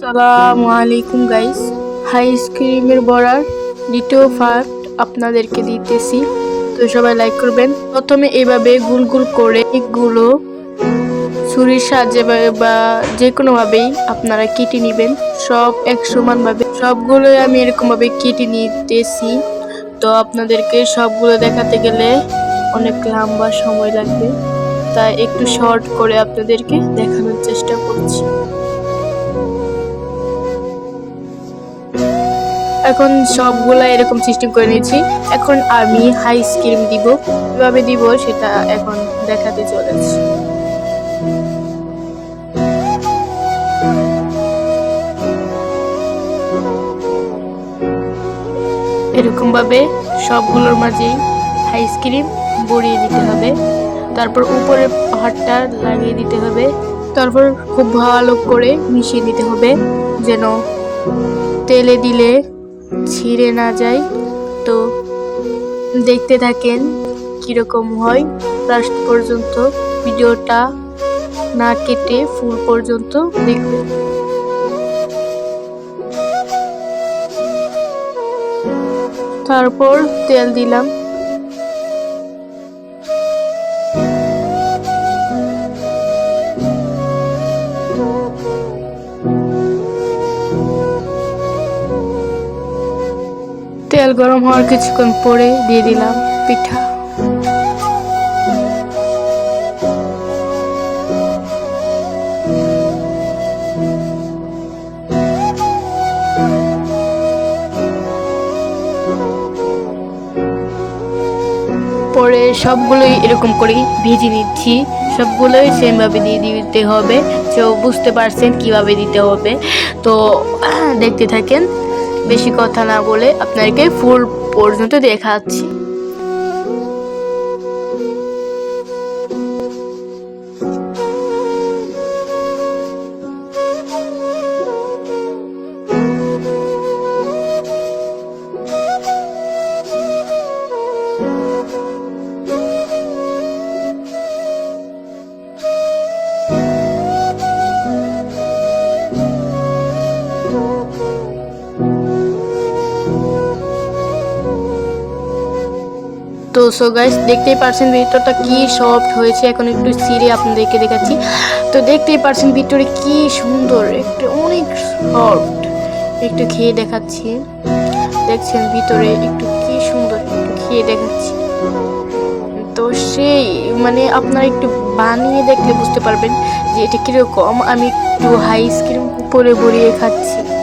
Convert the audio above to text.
সালামু আলাইকুম guys hi স্ক্রিমের বড়ার দ্বিতীয় পার্ট আপনাদেরকে দিতেছি। তো সবাই লাইক করবেন। প্রথমে এভাবে গুল গুল করে এগুলো ছুরির সাহায্যে বা- যে কোনো ভাবেই আপনারা কেটে নেবেন। সব এক সমান ভাবে। সবগুলোই আমি এরকম ভাবে কেটে নিতেছি। তো আপনাদেরকে সবগুলো দেখাতে গেলে অনেক লম্বা সময় লাগবে। তাই একটু শর্ট করে আপনাদেরকে দেখানোর চেষ্টা করছি। এখন সবগুলা এরকম সিস্টেম করে নিয়েছি। এখন আমি হাই স্ক্রিম দিব। কীভাবে দিব সেটা এখন দেখাতে চলেছি। এরকম ভাবে সবগুলোর মাঝেই হাই স্ক্রিম বড়িয়ে দিতে হবে। তারপর উপরের পাহাড়টা লাগিয়ে দিতে হবে। তারপর খুব ভালো করে মিশিয়ে দিতে হবে। যেন তেলে দিলে ছিঁড়ে না যায়। তো দেখতে থাকেন কীরকম হয় লাস্ট পর্যন্ত ভিডিওটা না কেটে ফুল পর্যন্ত দেখবেন তারপর তেল দিলাম। তেল গরম হওয়ার কিছুক্ষণ পরে দিয়ে দিলাম পিঠা। পরে সবগুলোই এরকম করেই ভেজে নিচ্ছি। সবগুলোই সেমভাবে দিয়ে দিতে হবে। তো বুঝতে পারছেন কীভাবে দিতে হবে। তো দেখতে থাকেন। বেশি কথা না বলে আপনাদেরকে ফুল পর্যন্ত দেখাচ্ছি। তো সো গাইস দেখতেই পারছেন ভিতরটা কি সফট হয়েছে। এখন একটু সিরে আপনাদেরকে দেখাচ্ছি। তো, দেখতেই পারছেন ভিতরে কি সুন্দর, একটু অনেক সফট একটু খেয়ে দেখাচ্ছি। দেখছেন ভিতরে একটু কি সুন্দর একটু খেয়ে দেখাচ্ছি। তো, সেই মানে আপনারা একটু বানিয়ে দেখলে বুঝতে পারবেন যে এটা কীরকম। আমি একটু হাই স্ক্রিম উপরে বড়িয়ে খাচ্ছি।